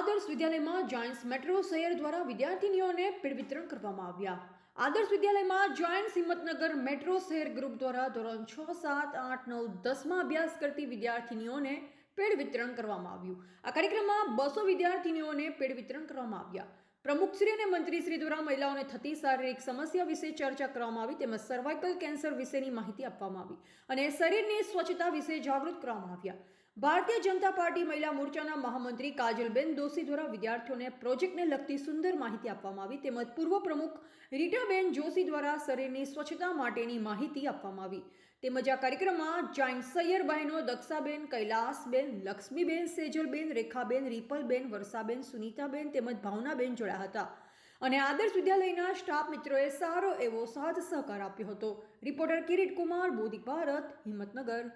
આદર્શ વિદ્યાલયમાં Giants metro શહેર દ્વારા વિદ્યાર્થીનીઓને પેડ વિતરણ કરવામાં આવ્યા. આદર્શ વિદ્યાલયમાં જાયન્ટ્સ હિંમતનગર મેટ્રો શહેર ગ્રુપ દ્વારા ધોરણ છ, સાત, આઠ, નવ દસમાં અભ્યાસ કરતી વિદ્યાર્થીનીઓને પેડ વિતરણ કરવામાં આવ્યું. આ કાર્યક્રમમાં બસો વિદ્યાર્થીનીઓને પેડ વિતરણ કરવામાં આવ્યા. પ્રમુખશ્રી અને મંત્રીશ્રી દ્વારા મહિલાઓને થતી શારીરિક સમસ્યા વિશે ચર્ચા કરવામાં આવી, તેમજ સર્વાઇકલ કેન્સર વિશેની માહિતી આપવામાં આવી અને શરીરની સ્વચ્છતા વિશે જાગૃત કરવામાં આવ્યા. ભારતીય જનતા પાર્ટી મહિલા મોરચાના મહામંત્રી કાજલબેન દોશી દ્વારા વિદ્યાર્થીઓને પ્રોજેક્ટને લગતી સુંદર માહિતી આપવામાં આવી તેમજ પૂર્વ પ્રમુખ રીટાબેન જોશી દ્વારા શરીરની સ્વચ્છતા માટેની માહિતી આપવામાં આવી. તેમજ આ કાર્યક્રમમાં જાઈન્ટ સૈયર બહેનો દક્ષાબેન, કૈલાસબેન, લક્ષ્મીબેન, સેજલબેન, રેખાબેન, રીપલબેન, વર્ષાબેન, સુનીતાબેન તેમજ ભાવનાબેન જોડાયા હતા. અને આદર્શ વિદ્યાલયના સ્ટાફ મિત્રોએ સારો એવો સાથ સહકાર આપ્યો હતો. રિપોર્ટર કિરીટ કુમાર બોધી ભારત, હિંમતનગર.